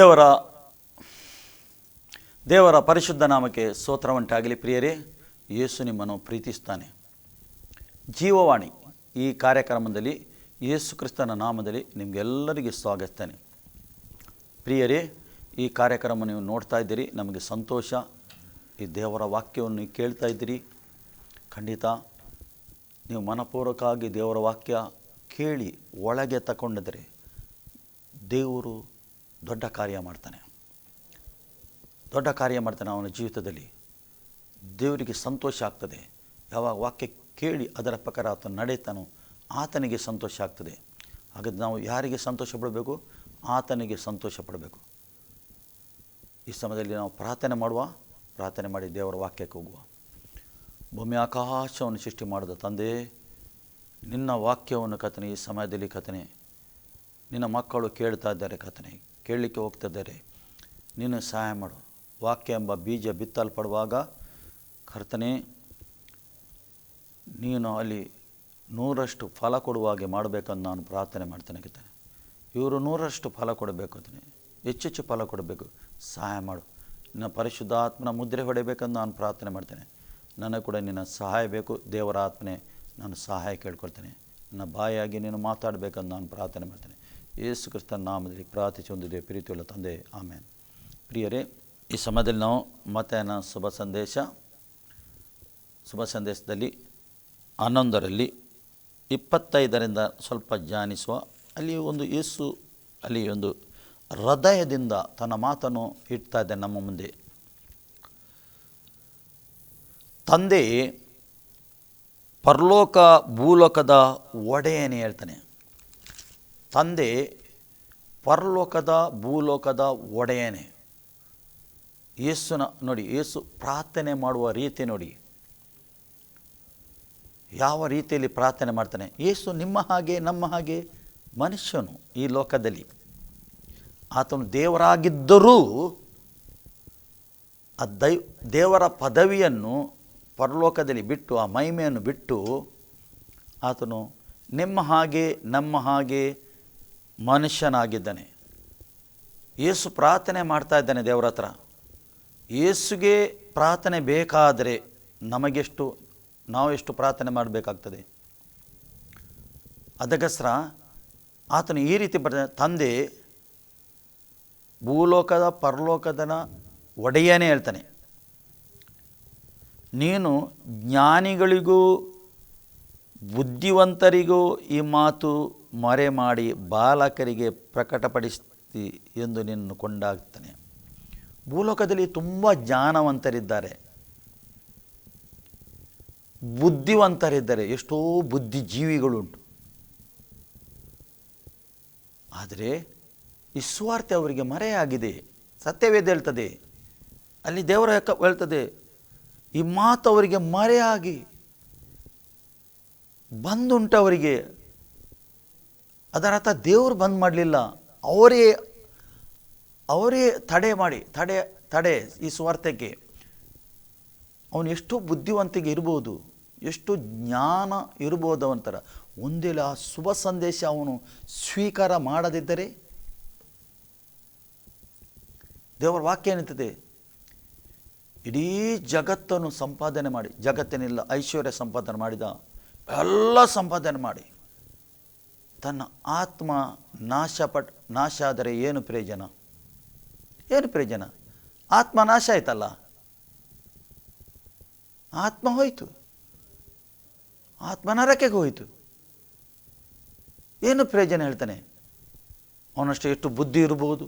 ದೇವರ ದೇವರ ಪರಿಶುದ್ಧ ನಾಮಕ್ಕೆ ಸ್ತೋತ್ರವಂಟಾಗಲಿ ಪ್ರಿಯರೇ, ಯೇಸು ನಿಮ್ಮನ್ನು ಪ್ರೀತಿಸ್ತಾನೆ. ಜೀವವಾಣಿ ಈ ಕಾರ್ಯಕ್ರಮದಲ್ಲಿ ಯೇಸು ಕ್ರಿಸ್ತನ ನಾಮದಲ್ಲಿ ನಿಮಗೆಲ್ಲರಿಗೆ ಸ್ವಾಗತಿಸ್ತಾನೆ ಪ್ರಿಯರೇ, ಈ ಕಾರ್ಯಕ್ರಮ ನೀವು ನೋಡ್ತಾ ಇದ್ದೀರಿ, ನಮಗೆ ಸಂತೋಷ. ಈ ದೇವರ ವಾಕ್ಯವನ್ನು ಕೇಳ್ತಾ ಇದ್ದೀರಿ. ಖಂಡಿತ ನೀವು ಮನಪೂರ್ವಕವಾಗಿ ದೇವರ ವಾಕ್ಯ ಕೇಳಿ ಒಳಗೆ ತಗೊಂಡಿದ್ರೆ ದೇವರು ದೊಡ್ಡ ಕಾರ್ಯ ಮಾಡ್ತಾನೆ. ದೊಡ್ಡ ಕಾರ್ಯ ಮಾಡ್ತಾನೆ ಅವನ ಜೀವಿತದಲ್ಲಿ. ದೇವರಿಗೆ ಸಂತೋಷ ಆಗ್ತದೆ. ಯಾವಾಗ ವಾಕ್ಯ ಕೇಳಿ ಅದರ ಪ್ರಕಾರ ಆತನು ನಡೆಯುತ್ತಾನೋ ಆತನಿಗೆ ಸಂತೋಷ ಆಗ್ತದೆ. ಹಾಗಾದ್ರೆ ನಾವು ಯಾರಿಗೆ ಸಂತೋಷ ಪಡಬೇಕು? ಆತನಿಗೆ ಸಂತೋಷ ಪಡಬೇಕು. ಈ ಸಮಯದಲ್ಲಿ ನಾವು ಪ್ರಾರ್ಥನೆ ಮಾಡುವ, ಪ್ರಾರ್ಥನೆ ಮಾಡಿ ದೇವರ ವಾಕ್ಯಕ್ಕೆ ಹೋಗುವ. ಭೂಮಿ ಆಕಾಶವನ್ನು ಸೃಷ್ಟಿ ಮಾಡಿದ ತಂದೆ, ನಿನ್ನ ವಾಕ್ಯವನ್ನು ಕಥನೆ ಈ ಸಮಯದಲ್ಲಿ ಕಥನೆ ನಿನ್ನ ಮಕ್ಕಳು ಕೇಳ್ತಾ ಇದ್ದಾರೆ ಕಥನೆ ಕೇಳಲಿಕ್ಕೆ ಹೋಗ್ತಿದ್ದಾರೆ ನೀನು ಸಹಾಯ ಮಾಡು. ವಾಕ್ಯ ಎಂಬ ಬೀಜ ಬಿತ್ತಲ್ಪಡುವಾಗ ಕರ್ತನೆ, ನೀನು ಅಲ್ಲಿ ನೂರಷ್ಟು ಫಲ ಕೊಡುವ ಹಾಗೆ ಮಾಡಬೇಕಂತ ನಾನು ಪ್ರಾರ್ಥನೆ ಮಾಡ್ತೇನೆ ಇವರು ನೂರಷ್ಟು ಫಲ ಕೊಡಬೇಕು ಅಂತಾನೆ ಹೆಚ್ಚೆಚ್ಚು ಫಲ ಕೊಡಬೇಕು. ಸಹಾಯ ಮಾಡು. ನಿನ್ನ ಪರಿಶುದ್ಧಾತ್ಮನ ಮುದ್ರೆ ಹೊಡೆಯಬೇಕಂತ ನಾನು ಪ್ರಾರ್ಥನೆ ಮಾಡ್ತೇನೆ. ನನಗೆ ಕೂಡ ನಿನ್ನ ಸಹಾಯ ಬೇಕು. ದೇವರ ಆತ್ಮನೆ ನಾನು ಸಹಾಯ ಕೇಳ್ಕೊಳ್ತೇನೆ. ನನ್ನ ಬಾಯಾಗಿ ನೀನು ಮಾತಾಡಬೇಕಂತ ನಾನು ಪ್ರಾರ್ಥನೆ ಮಾಡ್ತೇನೆ. ಯೇಸು ಕ್ರಿಸ್ತನ ನಾಮದಲ್ಲಿ ಪ್ರಾರ್ಥಿಸಿ ಹೊಂದಿದೆ ಪ್ರೀತಿಯುಳ್ಳ ತಂದೆ ಆಮೇಲೆ ಪ್ರಿಯರೇ, ಈ ಸಮಯದಲ್ಲಿ ನಾವು ಮತನ ಶುಭ ಸಂದೇಶ, ಶುಭ ಸಂದೇಶದಲ್ಲಿ ಹನ್ನೊಂದರಲ್ಲಿ ಇಪ್ಪತ್ತೈದರಿಂದ ಸ್ವಲ್ಪ ಜಾನಿಸುವ ಅಲ್ಲಿ ಒಂದು ಯೇಸು, ಅಲ್ಲಿ ಒಂದು ಹೃದಯದಿಂದ ತನ್ನ ಮಾತನ್ನು ಇಡ್ತಾ ಇದೆ ನಮ್ಮ ಮುಂದೆ. ತಂದೆ, ಪರಲೋಕ ಭೂಲೋಕದ ಒಡೆಯನೇ ಹೇಳ್ತಾನೆ. ತಂದೆ ಪರಲೋಕದ ಭೂಲೋಕದ ಒಡೆಯನೇ. ಯೇಸುನ ನೋಡಿ, ಯೇಸು ಪ್ರಾರ್ಥನೆ ಮಾಡುವ ರೀತಿ ನೋಡಿ. ಯಾವ ರೀತಿಯಲ್ಲಿ ಪ್ರಾರ್ಥನೆ ಮಾಡ್ತಾನೆ? ಯೇಸು ನಿಮ್ಮ ಹಾಗೆ, ನಮ್ಮ ಹಾಗೆ, ಮನುಷ್ಯನು ಈ ಲೋಕದಲ್ಲಿ. ಆತನು ದೇವರಾಗಿದ್ದರೂ ಆ ದೈ, ದೇವರ ಪದವಿಯನ್ನು ಪರಲೋಕದಲ್ಲಿ ಬಿಟ್ಟು, ಆ ಮಹಿಮೆಯನ್ನು ಬಿಟ್ಟು, ಆತನು ನಿಮ್ಮ ಹಾಗೆ, ನಮ್ಮ ಹಾಗೆ ಮನುಷ್ಯನಾಗಿದ್ದಾನೆ. ಏಸು ಪ್ರಾರ್ಥನೆ ಮಾಡ್ತಾ ಇದ್ದಾನೆ ದೇವರ ಹತ್ರ. ಏಸುಗೆ ಪ್ರಾರ್ಥನೆ ಬೇಕಾದರೆ ನಮಗೆಷ್ಟು ನಾವು ಎಷ್ಟು ಪ್ರಾರ್ಥನೆ ಮಾಡಬೇಕಾಗ್ತದೆ? ಅದಕ್ಕೋಸ್ಕರ ಆತನು ಈ ರೀತಿ ಬರ್ತಾನೆ ತಂದೆ, ಭೂಲೋಕದ ಪರಲೋಕದನ ಒಡೆಯನೇ ಹೇಳ್ತಾನೆ. ನೀನು ಜ್ಞಾನಿಗಳಿಗೂ, ಬುದ್ಧಿವಂತರಿಗೂ ಈ ಮಾತು ಮರೆ ಮಾಡಿ ಬಾಲಕರಿಗೆ ಪ್ರಕಟಪಡಿಸ್ತಿ ಎಂದು ನಿನ್ನನ್ನು ಕೊಂಡಾಗ್ತಾನೆ ಭೂಲೋಕದಲ್ಲಿ ತುಂಬ ಜ್ಞಾನವಂತರಿದ್ದಾರೆ. ಬುದ್ಧಿವಂತರಿದ್ದಾರೆ. ಎಷ್ಟೋ ಬುದ್ಧಿಜೀವಿಗಳುಂಟು. ಆದರೆ ಈ ಅವರಿಗೆ ಮರೆಯಾಗಿದೆ. ಸತ್ಯವೇದ ಹೇಳ್ತದೆ. ಅಲ್ಲಿ ದೇವರ ಹೇಳ್ತದೆ. ಈ ಮಾತು ಅವರಿಗೆ ಮರೆಯಾಗಿ ಬಂದುಂಟು ಅವರಿಗೆ. ಅದರ ಅರ್ಥ ದೇವರು ಬಂದ್ ಮಾಡಲಿಲ್ಲ. ಅವರೇ ಅವರೇ ತಡೆ ಮಾಡಿ, ತಡೆ ತಡೆ ಈ ಸ್ವಾರ್ಥಕ್ಕೆ. ಅವನು ಎಷ್ಟು ಬುದ್ಧಿವಂತಿಗೆ ಇರ್ಬೋದು, ಎಷ್ಟು ಜ್ಞಾನ ಇರ್ಬೋದು ಅವಂತರ ಒಂದಿಲ್ಲ ಆ ಶುಭ ಸಂದೇಶ ಅವನು ಸ್ವೀಕಾರ ಮಾಡದಿದ್ದರೆ ದೇವರ ವಾಕ್ಯ ಏನಿರ್ತದೆ? ಇಡೀ ಜಗತ್ತನ್ನು ಸಂಪಾದನೆ ಮಾಡಿ ಜಗತ್ತಿನಿಲ್ಲ ಐಶ್ವರ್ಯ ಸಂಪಾದನೆ ಮಾಡಿದ, ಎಲ್ಲ ಸಂಪಾದನೆ ಮಾಡಿ. ತನ್ನ ಆತ್ಮ ನಾಶಪಟ್ ನಾಶ ಆದರೆ ಏನು ಪ್ರಯೋಜನ? ಏನು ಪ್ರಯೋಜನ? ಆತ್ಮ ನಾಶ ಆಯ್ತಲ್ಲ? ಆತ್ಮ ಹೋಯಿತು. ಆತ್ಮ ನರಕೆಗೆ ಹೋಯಿತು. ಏನು ಪ್ರಯೋಜನ ಹೇಳ್ತಾನೆ? ಅವನಷ್ಟು ಎಷ್ಟು ಬುದ್ಧಿ ಇರ್ಬೋದು,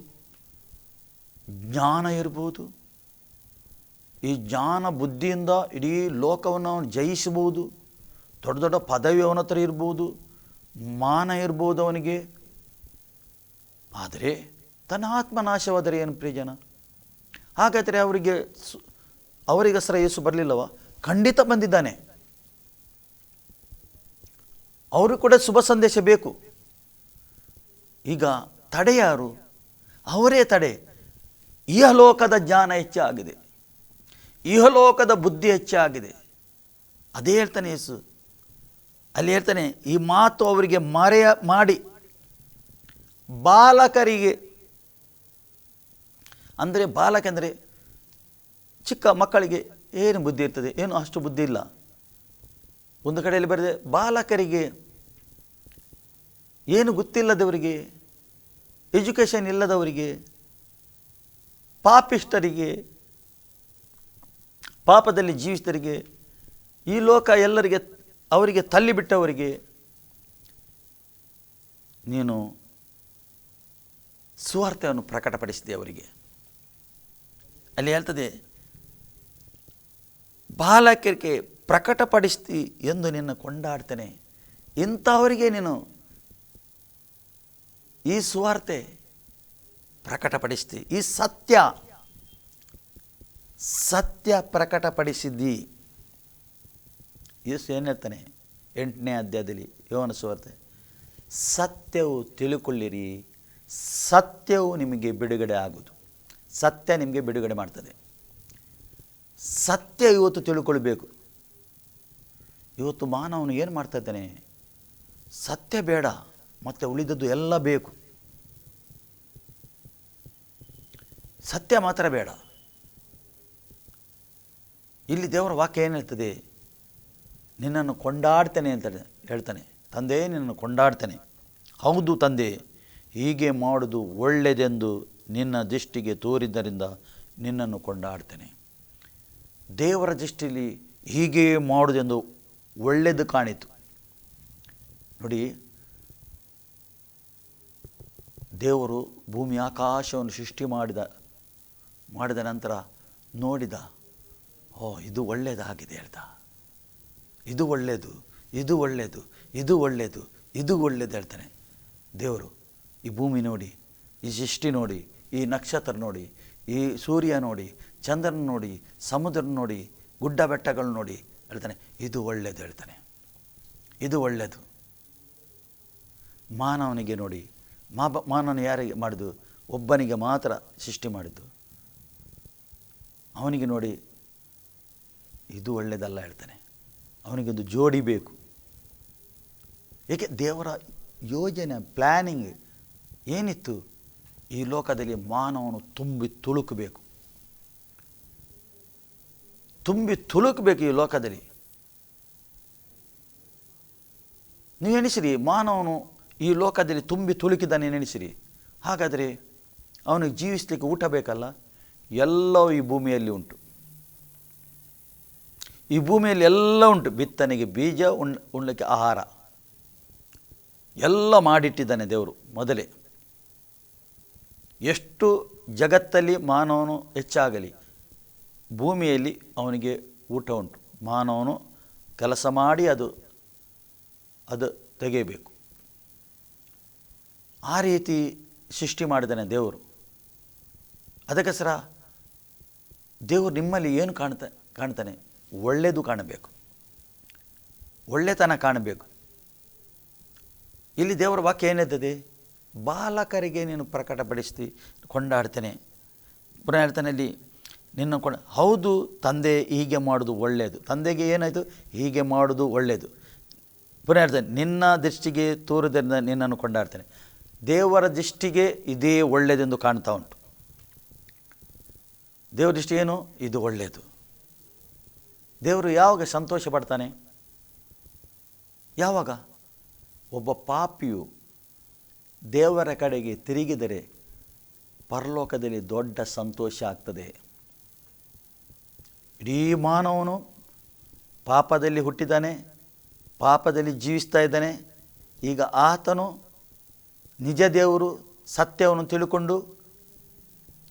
ಜ್ಞಾನ ಇರ್ಬೋದು, ಈ ಜ್ಞಾನ ಬುದ್ಧಿಯಿಂದ ಇಡೀ ಲೋಕವನ್ನು ಅವನು ಜಯಿಸ್ಬೋದು ದೊಡ್ಡ ದೊಡ್ಡ ಪದವಿ ಅವನ ಹತ್ರ ಇರ್ಬೋದು ಮಾನ ಇರ್ಬೋದು ಅವನಿಗೆ. ಆದರೆ ತನ್ನ ಆತ್ಮ ನಾಶವಾದರೆ ಏನು ಪ್ರಿಯಜನ? ಹಾಗಾದರೆ ಅವರಿಗೆ ಸು, ಅವರಿಗೋಸ್ಕರ ಯೇಸು ಬರಲಿಲ್ಲವ? ಖಂಡಿತ ಬಂದಿದ್ದಾನೆ. ಅವರು ಕೂಡ ಶುಭ ಸಂದೇಶ ಬೇಕು. ಈಗ ತಡೆ ಯಾರು? ಅವರೇ ತಡೆ. ಇಹಲೋಕದ ಜ್ಞಾನ ಹೆಚ್ಚಾಗಿದೆ ಇಹಲೋಕದ ಬುದ್ಧಿ ಹೆಚ್ಚಾಗಿದೆ ಅದೇ ಹೇಳ್ತಾನೆ ಯೇಸು. ಅಲ್ಲಿ ಹೇಳ್ತಾನೆ, ಈ ಮಾತು ಅವರಿಗೆ ಮರೆಯ, ಮಾಡಿ. ಬಾಲಕರಿಗೆ, ಅಂದರೆ ಬಾಲಕಂದರೆ ಚಿಕ್ಕ ಮಕ್ಕಳಿಗೆ ಏನು ಬುದ್ಧಿ ಇರ್ತದೆ? ಏನು ಅಷ್ಟು ಬುದ್ಧಿ ಇಲ್ಲ. ಒಂದು ಕಡೆಯಲ್ಲಿ ಬರೆದೆ, ಬಾಲಕರಿಗೆ ಏನು ಗೊತ್ತಿಲ್ಲದವರಿಗೆ, ಎಜುಕೇಷನ್ ಇಲ್ಲದವರಿಗೆ ಪಾಪಿಷ್ಟರಿಗೆ ಪಾಪದಲ್ಲಿ ಜೀವಿಸಿದರಿಗೆ ಈ ಲೋಕ ಎಲ್ಲರಿಗೆ ಅವರಿಗೆ ತಳ್ಳಿಬಿಟ್ಟವರಿಗೆ ನೀನು ಸುವಾರ್ತೆಯನ್ನು ಪ್ರಕಟಪಡಿಸಿದೆ ಅವರಿಗೆ. ಅಲ್ಲಿ ಹೇಳ್ತದೆ, ಬಾಲಕರಿಗೆ ಪ್ರಕಟಪಡಿಸ್ತಿ ಎಂದು ನಿನ್ನ ಕೊಂಡಾಡ್ತೇನೆ. ಇಂಥವರಿಗೆ ನೀನು ಈ ಸುವಾರ್ತೆ ಪ್ರಕಟಪಡಿಸ್ತಿ. ಈ ಸತ್ಯ ಸತ್ಯ ಪ್ರಕಟಪಡಿಸಿದ್ದಿ. ಯೇಸು ಏನು ಹೇಳ್ತಾನೆ ಎಂಟನೇ ಅಧ್ಯಾಯದಲ್ಲಿ ಯೋವನ ಸುವಾರ್ತೆ, ಸತ್ಯವು ತಿಳುಕೊಳ್ಳಿರಿ, ಸತ್ಯವು ನಿಮಗೆ ಬಿಡುಗಡೆ ಆಗೋದು ಸತ್ಯ ನಿಮಗೆ ಬಿಡುಗಡೆ ಮಾಡ್ತದೆ. ಸತ್ಯ ಇವತ್ತು ತಿಳ್ಕೊಳ್ಬೇಕು. ಇವತ್ತು ಮಾನವನು ಏನು ಮಾಡ್ತಾ ಇದ್ದಾನೆ? ಸತ್ಯ ಬೇಡ, ಮತ್ತು ಉಳಿದದ್ದು ಎಲ್ಲ ಬೇಕು. ಸತ್ಯ ಮಾತ್ರ ಬೇಡ. ಇಲ್ಲಿ ದೇವರ ವಾಕ್ಯ ಏನು ಹೇಳ್ತದೆ? ನಿನ್ನನ್ನು ಕೊಂಡಾಡ್ತೇನೆ ಅಂತ ಹೇಳ್ತಾನೆ. ತಂದೆ, ನಿನ್ನನ್ನು ಕೊಂಡಾಡ್ತೇನೆ. ಹೌದು ತಂದೆ, ಹೀಗೆ ಮಾಡುವುದು ಒಳ್ಳೆಯದೆಂದು ನಿನ್ನ ದೃಷ್ಟಿಗೆ ತೋರಿದ್ದರಿಂದ ನಿನ್ನನ್ನು ಕೊಂಡಾಡ್ತೇನೆ. ದೇವರ ದೃಷ್ಟಿಯಲ್ಲಿ ಹೀಗೆ ಮಾಡುವುದೆಂದು ಒಳ್ಳೆಯದು ಕಾಣಿತು. ನೋಡಿ, ದೇವರು ಭೂಮಿ ಆಕಾಶವನ್ನು ಸೃಷ್ಟಿ ಮಾಡಿದ ಮಾಡಿದ ನಂತರ ನೋಡಿದ, ಓ, ಇದು ಒಳ್ಳೆಯದಾಗಿದೆ ಹೇಳ್ದ ಇದು ಒಳ್ಳೆಯದು ಇದು ಒಳ್ಳೆಯದು ಇದು ಒಳ್ಳೆಯದು ಇದು ಒಳ್ಳೆಯದು ಹೇಳ್ತಾನೆ. ದೇವರು, ಈ ಭೂಮಿ ನೋಡಿ, ಈ ಸೃಷ್ಟಿ ನೋಡಿ, ಈ ನಕ್ಷತ್ರ ನೋಡಿ, ಈ ಸೂರ್ಯ ನೋಡಿ, ಚಂದ್ರನ ನೋಡಿ, ಸಮುದ್ರ ನೋಡಿ, ಗುಡ್ಡ ಬೆಟ್ಟಗಳು ನೋಡಿ ಹೇಳ್ತಾನೆ. ಇದು ಒಳ್ಳೆಯದು ಹೇಳ್ತಾನೆ. ಇದು ಒಳ್ಳೆಯದು ಮಾನವನಿಗೆ ನೋಡಿ, ಮಾ ಮಾನವನ ಯಾರಿಗೆ ಮಾಡಿದ್ದು? ಒಬ್ಬನಿಗೆ ಮಾತ್ರ ಸೃಷ್ಟಿ ಮಾಡಿದ್ದು. ಅವನಿಗೆ ನೋಡಿ, ಇದು ಒಳ್ಳೆಯದಲ್ಲ ಹೇಳ್ತಾನೆ. ಅವನಿಗೊಂದು ಜೋಡಿ ಬೇಕು. ಏಕೆ ದೇವರ ಯೋಜನೆ ಪ್ಲ್ಯಾನಿಂಗ್ ಏನಿತ್ತು? ಈ ಲೋಕದಲ್ಲಿ ಮಾನವನು ತುಂಬಿ ತುಳುಕಬೇಕು. ತುಂಬಿ ತುಳುಕಬೇಕು ಈ ಲೋಕದಲ್ಲಿ. ನೀವು ಎಣಿಸಿರಿ, ಮಾನವನು ಈ ಲೋಕದಲ್ಲಿ ತುಂಬಿ ತುಳುಕಿದ್ದಾನೆ ನೆನೆಸಿರಿ ಹಾಗಾದರೆ ಅವನಿಗೆ ಜೀವಿಸಲಿಕ್ಕೆ ಊಟ ಬೇಕಲ್ಲ? ಎಲ್ಲವೂ ಈ ಭೂಮಿಯಲ್ಲಿ ಉಂಟು. ಈ ಭೂಮಿಯಲ್ಲಿ ಎಲ್ಲ ಉಂಟು. ಬಿತ್ತನೆಗೆ ಬೀಜ, ಉಣ್, ಉಣ್ಲಿಕ್ಕೆ ಆಹಾರ. ಎಲ್ಲ ಮಾಡಿಟ್ಟಿದ್ದಾನೆ ದೇವರು ಮೊದಲೇ. ಎಷ್ಟು ಜಗತ್ತಲ್ಲಿ ಮಾನವನು ಹೆಚ್ಚಾಗಲಿ, ಭೂಮಿಯಲ್ಲಿ ಅವನಿಗೆ ಊಟ ಉಂಟು. ಮಾನವನು ಕೆಲಸ ಮಾಡಿ ಅದು ಅದು ತೆಗೆಯಬೇಕು. ಆ ರೀತಿ ಸೃಷ್ಟಿ ಮಾಡಿದ್ದಾನೆ ದೇವರು. ಅದಕ್ಕೋಸ್ಕರ ದೇವರು ನಿಮ್ಮಲ್ಲಿ ಏನು ಕಾಣ್ತಾ, ಕಾಣ್ತಾನೆ? ಒಳ್ಳೆಯದು ಕಾಣಬೇಕು. ಒಳ್ಳೆತನ ಕಾಣಬೇಕು. ಇಲ್ಲಿ ದೇವರ ವಾಕ್ಯ ಏನಿದ್ದದೆ ಬಾಲಕರಿಗೆ ನೀನು ಪ್ರಕಟಪಡಿಸ್ತಿ, ಕೊಂಡಾಡ್ತೇನೆ. ಪುನಃ ಹೇಳ್ತಾನೆ ಇಲ್ಲಿ ನಿನ್ನ ಕೊಂಡ, ಹೌದು, ತಂದೆ ಹೀಗೆ ಮಾಡೋದು ಒಳ್ಳೆಯದು ತಂದೆಗೆ ಏನಾಯಿತು? ಹೀಗೆ ಮಾಡೋದು ಒಳ್ಳೆಯದು ಪುನಃ ಹೇಳ್ತಾನೆ ನಿನ್ನ ದೃಷ್ಟಿಗೆ ತೋರುವುದರಿಂದ ನಿನ್ನನ್ನು ಕೊಂಡಾಡ್ತೇನೆ. ದೇವರ ದೃಷ್ಟಿಗೆ ಇದೇ ಒಳ್ಳೆಯದೆಂದು ಕಾಣ್ತಾ ಉಂಟು. ದೇವರ ದೃಷ್ಟಿ ಏನು ಇದು ಒಳ್ಳೆಯದು ದೇವರು ಯಾವಾಗ ಸಂತೋಷ ಪಡ್ತಾನೆ ಯಾವಾಗ? ಒಬ್ಬ ಪಾಪಿಯು ದೇವರ ಕಡೆಗೆ ತಿರುಗಿದರೆ ಪರಲೋಕದಲ್ಲಿ ದೊಡ್ಡ ಸಂತೋಷ ಆಗ್ತದೆ. ಇಡೀ ಮಾನವನು ಪಾಪದಲ್ಲಿ ಹುಟ್ಟಿದ್ದಾನೆ ಪಾಪದಲ್ಲಿ ಜೀವಿಸ್ತಾ ಇದ್ದಾನೆ. ಈಗ ಆತನು ನಿಜ ದೇವರು, ಸತ್ಯವನ್ನು ತಿಳ್ಕೊಂಡು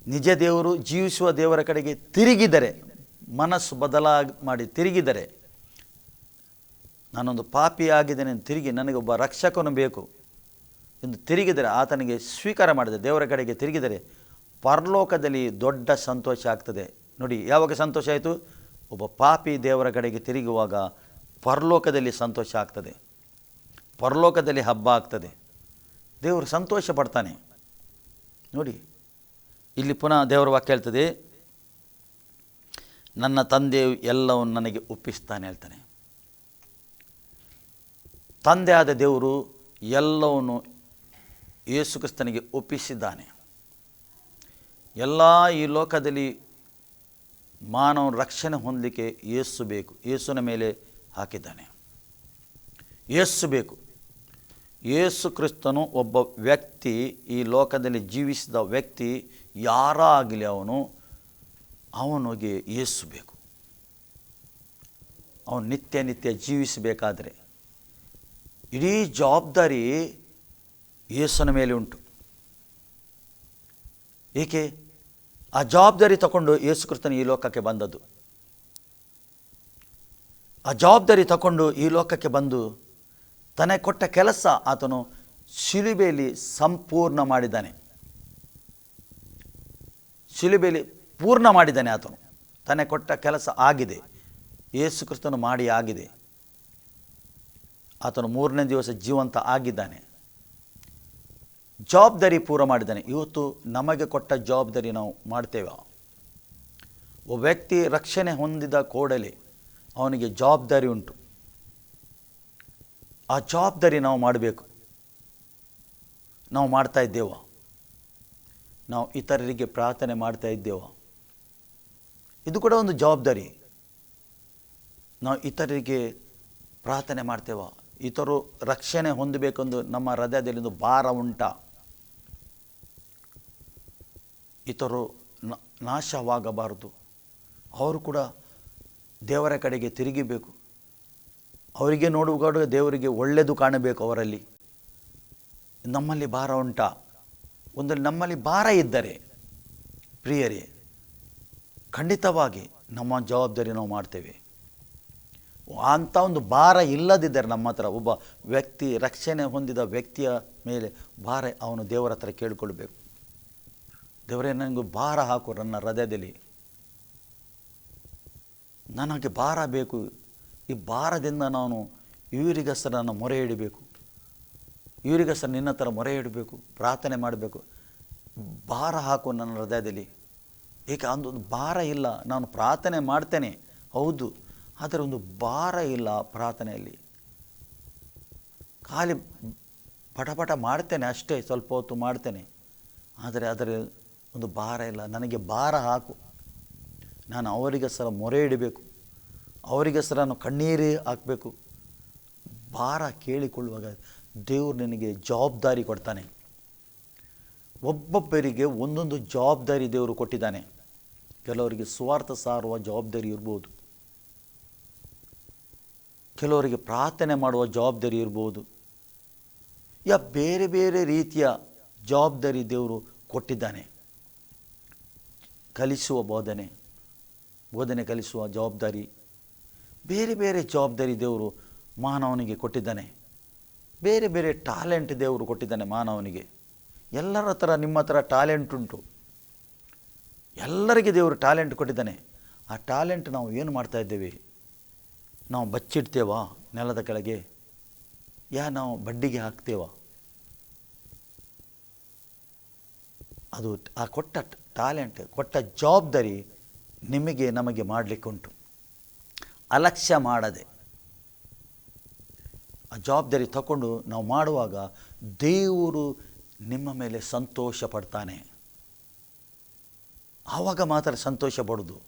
ನಿಜ ದೇವರು ಜೀವಿಸುವ ದೇವರ ಕಡೆಗೆ ತಿರುಗಿದರೆ ಮನಸ್ಸು ಬದಲಾಗಿ ಮಾಡಿ ತಿರುಗಿದರೆ, ನಾನೊಂದು ಪಾಪಿ ಆಗಿದ್ದೇನೆ ತಿರುಗಿ ನನಗೊಬ್ಬ ರಕ್ಷಕನು ಬೇಕು ಎಂದು ತಿರುಗಿದರೆ, ಆತನಿಗೆ ಸ್ವೀಕಾರ ಮಾಡಿದೆ, ದೇವರ ಕಡೆಗೆ ತಿರುಗಿದರೆ ಪರಲೋಕದಲ್ಲಿ ದೊಡ್ಡ ಸಂತೋಷ ಆಗ್ತದೆ. ನೋಡಿ, ಯಾವಾಗ ಸಂತೋಷ ಆಯಿತು? ಒಬ್ಬ ಪಾಪಿ ದೇವರ ಕಡೆಗೆ ತಿರುಗುವಾಗ ಪರಲೋಕದಲ್ಲಿ ಸಂತೋಷ ಆಗ್ತದೆ. ಪರಲೋಕದಲ್ಲಿ ಹಬ್ಬ ಆಗ್ತದೆ. ದೇವರು ಸಂತೋಷ ಪಡ್ತಾನೆ. ನೋಡಿ, ಇಲ್ಲಿ ಪುನಃ ದೇವರ ವಾಕ್ಯ ಹೇಳ್ತದೆ ನನ್ನ ತಂದೆ ಎಲ್ಲವನ್ನು ನನಗೆ ಒಪ್ಪಿಸ್ತಾನೆ ಹೇಳ್ತಾನೆ. ತಂದೆ ಆದ ದೇವರು ಎಲ್ಲವನ್ನು ಯೇಸುಕ್ರಿಸ್ತನಿಗೆ ಒಪ್ಪಿಸಿದ್ದಾನೆ. ಎಲ್ಲ ಈ ಲೋಕದಲ್ಲಿ ಮಾನವ ರಕ್ಷಣೆ ಹೊಂದಲಿಕ್ಕೆ ಯೇಸು ಬೇಕು. ಯೇಸುನ ಮೇಲೆ ಹಾಕಿದ್ದಾನೆ. ಯೇಸು ಬೇಕು. ಯೇಸು ಕ್ರಿಸ್ತನು ಒಬ್ಬ ವ್ಯಕ್ತಿ, ಈ ಲೋಕದಲ್ಲಿ ಜೀವಿಸಿದ ವ್ಯಕ್ತಿ ಯಾರಾಗಲಿ ಅವನು ಅವನಿಗೆ ಯೇಸು ಬೇಕು. ಅವನು ನಿತ್ಯ ನಿತ್ಯ ಜೀವಿಸಬೇಕಾದರೆ ಇಡೀ ಜವಾಬ್ದಾರಿ ಯೇಸನ ಮೇಲೆ ಉಂಟು. ಏಕೆ? ಆ ಜವಾಬ್ದಾರಿ ತಗೊಂಡು ಯೇಸು ಈ ಲೋಕಕ್ಕೆ ಬಂದದ್ದು. ಆ ಜವಾಬ್ದಾರಿ ತಗೊಂಡು ಈ ಲೋಕಕ್ಕೆ ಬಂದು ತನಗೆ ಕೊಟ್ಟ ಕೆಲಸ ಆತನು ಶಿಲುಬೆಯಲ್ಲಿ ಸಂಪೂರ್ಣ ಮಾಡಿದ್ದಾನೆ. ಶಿಲುಬೆಯಲ್ಲಿ ಪೂರ್ಣ ಮಾಡಿದ್ದಾನೆ ಆತನು. ತನಗೆ ಕೊಟ್ಟ ಕೆಲಸ ಆಗಿದೆ. ಯೇಸು ಕ್ರಿಸ್ತನು ಮಾಡಿ ಆಗಿದೆ. ಆತನು ಮೂರನೇ ದಿವಸ ಜೀವಂತ ಆಗಿದ್ದಾನೆ. ಜವಾಬ್ದಾರಿ ಪೂರ ಮಾಡಿದ್ದಾನೆ. ಇವತ್ತು ನಮಗೆ ಕೊಟ್ಟ ಜವಾಬ್ದಾರಿ ನಾವು ಮಾಡ್ತೇವೆ. ಒಬ್ಬ ವ್ಯಕ್ತಿ ರಕ್ಷಣೆ ಹೊಂದಿದ ಕೂಡಲೇ ಅವನಿಗೆ ಜವಾಬ್ದಾರಿ ಉಂಟು. ಆ ಜವಾಬ್ದಾರಿ ನಾವು ಮಾಡಬೇಕು. ನಾವು ಮಾಡ್ತಾ ಇದ್ದೇವ. ನಾವು ಇತರರಿಗೆ ಪ್ರಾರ್ಥನೆ ಮಾಡ್ತಾ ಇದ್ದೇವ. ಇದು ಕೂಡ ಒಂದು ಜವಾಬ್ದಾರಿ. ನಾವು ಇತರರಿಗೆ ಪ್ರಾರ್ಥನೆ ಮಾಡ್ತೇವೆ? ಇತರು ರಕ್ಷಣೆ ಹೊಂದಬೇಕೆಂದು ನಮ್ಮ ಹೃದಯದಲ್ಲಿ ಒಂದು ಭಾರ ಉಂಟ? ಇತರು ನಾಶವಾಗಬಾರದು. ಅವರು ಕೂಡ ದೇವರ ಕಡೆಗೆ ತಿರುಗಿಬೇಕು. ಅವರಿಗೆ ನೋಡುವಾಗ ದೇವರಿಗೆ ಒಳ್ಳೆಯದು ಕಾಣಬೇಕು ಅವರಲ್ಲಿ. ನಮ್ಮಲ್ಲಿ ಭಾರ ಉಂಟಾ. ಒಂದರಲ್ಲಿ ನಮ್ಮಲ್ಲಿ ಭಾರ ಇದ್ದರೆ, ಪ್ರಿಯರೇ ಖಂಡಿತವಾಗಿ ನಮ್ಮ ಜವಾಬ್ದಾರಿ ನಾವು ಮಾಡ್ತೇವೆ. ಅಂಥ ಒಂದು ಭಾರ ಇಲ್ಲದಿದ್ದರೆ ನಮ್ಮ ಹತ್ರ ಒಬ್ಬ ವ್ಯಕ್ತಿ, ರಕ್ಷಣೆ ಹೊಂದಿದ ವ್ಯಕ್ತಿಯ ಮೇಲೆ ಭಾರ ಅವನು ದೇವರ ಹತ್ರ ಕೇಳಿಕೊಳ್ಬೇಕು. ದೇವರೇ, ನನಗೆ ಭಾರ ಹಾಕು ನನ್ನ ಹೃದಯದಲ್ಲಿ. ನನಗೆ ಭಾರ ಬೇಕು. ಈ ಭಾರದಿಂದ ನಾನು ಇವರಿಗಸರನ್ನು ನಾನು ಮೊರೆ ಇಡಬೇಕು ಇವರಿಗಸರ ನಿನ್ನ ಹತ್ರ ಮೊರೆ ಇಡಬೇಕು ಪ್ರಾರ್ಥನೆ ಮಾಡಬೇಕು. ಭಾರ ಹಾಕು ನನ್ನ ಹೃದಯದಲ್ಲಿ. ಏಕೆ ಒಂದು ಭಾರ ಇಲ್ಲ. ನಾನು ಪ್ರಾರ್ಥನೆ ಮಾಡ್ತೇನೆ. ಹೌದು. ಆದರೆ ಒಂದು ಭಾರ ಇಲ್ಲ ಪ್ರಾರ್ಥನೆಯಲ್ಲಿ. ಖಾಲಿ ಪಟಪಟ ಮಾಡ್ತೇನೆ ಅಷ್ಟೇ, ಸ್ವಲ್ಪ ಹೊತ್ತು ಮಾಡ್ತೇನೆ. ಆದರೆ ಅದರ ಒಂದು ಭಾರ ಇಲ್ಲ. ನನಗೆ ಭಾರ ಹಾಕು. ನಾನು ಅವರಿಗೆ ಸರ ಮೊರೆ ಇಡಬೇಕು. ಅವರಿಗೆ ಸರ ನಾನು ಕಣ್ಣೀರೇ ಹಾಕಬೇಕು. ಭಾರ ಕೇಳಿಕೊಳ್ಳುವಾಗ ದೇವರು ನಿನಗೆ ಜವಾಬ್ದಾರಿ ಕೊಡ್ತಾನೆ. ಒಬ್ಬೊಬ್ಬರಿಗೆ ಒಂದೊಂದು ಜವಾಬ್ದಾರಿ ದೇವರು ಕೊಟ್ಟಿದ್ದಾನೆ. ಕೆಲವರಿಗೆ ಸ್ವಾರ್ಥ ಸಾರುವ ಜವಾಬ್ದಾರಿ ಇರ್ಬೋದು. ಕೆಲವರಿಗೆ ಪ್ರಾರ್ಥನೆ ಮಾಡುವ ಜವಾಬ್ದಾರಿ ಇರ್ಬೋದು. ಯಾ ಬೇರೆ ಬೇರೆ ರೀತಿಯ ಜವಾಬ್ದಾರಿ ದೇವರು ಕೊಟ್ಟಿದ್ದಾನೆ. ಕಲಿಸುವ ಬೋಧನೆ ಬೋಧನೆ ಕಲಿಸುವ ಜವಾಬ್ದಾರಿ, ಬೇರೆ ಬೇರೆ ಜವಾಬ್ದಾರಿ ದೇವರು ಮಾನವನಿಗೆ ಕೊಟ್ಟಿದ್ದಾನೆ. ಬೇರೆ ಬೇರೆ ಟ್ಯಾಲೆಂಟ್ ದೇವರು ಕೊಟ್ಟಿದ್ದಾನೆ ಮಾನವನಿಗೆ. ಎಲ್ಲರ ಹತ್ರ ನಿಮ್ಮ ಹತ್ರ ಟ್ಯಾಲೆಂಟ್ ಉಂಟು. ಎಲ್ಲರಿಗೆ ದೇವರು ಟ್ಯಾಲೆಂಟ್ ಕೊಟ್ಟಿದ್ದಾನೆ. ಆ ಟ್ಯಾಲೆಂಟ್ ನಾವು ಏನು ಮಾಡ್ತಾ ಇದ್ದೇವೆ? ನಾವು ಬಚ್ಚಿಡ್ತೇವಾ ನೆಲದ ಕೆಳಗೆ? ಯಾ, ನಾವು ಬಡ್ಡಿಗೆ ಹಾಕ್ತೇವ? ಅದು ಆ ಕೊಟ್ಟ ಟ್ಯಾಲೆಂಟ್ ಕೊಟ್ಟ ಜವಾಬ್ದಾರಿ ನಿಮಗೆ, ನಮಗೆ ಮಾಡಲಿಕ್ಕೆ ಉಂಟು. ಅಲಕ್ಷ್ಯ ಮಾಡದೆ. ಆ ಜವಾಬ್ದಾರಿ ತಗೊಂಡು ನಾವು ಮಾಡುವಾಗ ದೇವರು ನಿಮ್ಮ ಮೇಲೆ ಸಂತೋಷ ಪಡ್ತಾನೆ. ಆವಾಗ ಮಾತ್ರ ಸಂತೋಷ ಪಡೋದು.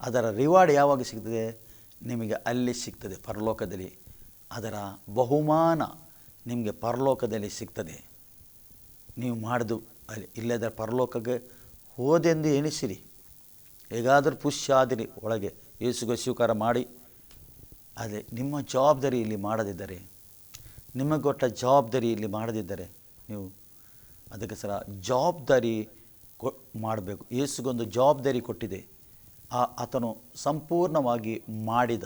ಅದರ ರಿವಾರ್ಡ್ ಯಾವಾಗ ಸಿಗ್ತದೆ? ನಿಮಗೆ ಅಲ್ಲಿ ಸಿಗ್ತದೆ ಪರಲೋಕದಲ್ಲಿ. ಅದರ ಬಹುಮಾನ ನಿಮಗೆ ಪರಲೋಕದಲ್ಲಿ ಸಿಗ್ತದೆ. ನೀವು ಮಾಡಿದು ಅಲ್ಲಿ ಇಲ್ಲದ ಪರಲೋಕಕ್ಕೆ ಹೋದೆಂದು ಎಣಿಸಿರಿ. ಹೇಗಾದರೂ ಪುಷ್ ಆದಿರಿ ಒಳಗೆ. ಯೇಸುಗೆ ಸ್ವೀಕಾರ ಮಾಡಿ. ಅದೇ ನಿಮ್ಮ ಜವಾಬ್ದಾರಿ ಇಲ್ಲಿ ಮಾಡದಿದ್ದರೆ ನಿಮಗೆ ಕೊಟ್ಟ ಜವಾಬ್ದಾರಿ ಇಲ್ಲಿ ಮಾಡದಿದ್ದರೆ ನೀವು ಅದಕ್ಕೆ ಸರ ಜವಾಬ್ದಾರಿ ಕೊ, ಮಾಡಬೇಕು. ಯೇಸುಗೊಂದು ಜವಾಬ್ದಾರಿ ಕೊಟ್ಟಿದೆ. ಆ ಆತನು ಸಂಪೂರ್ಣವಾಗಿ ಮಾಡಿದ.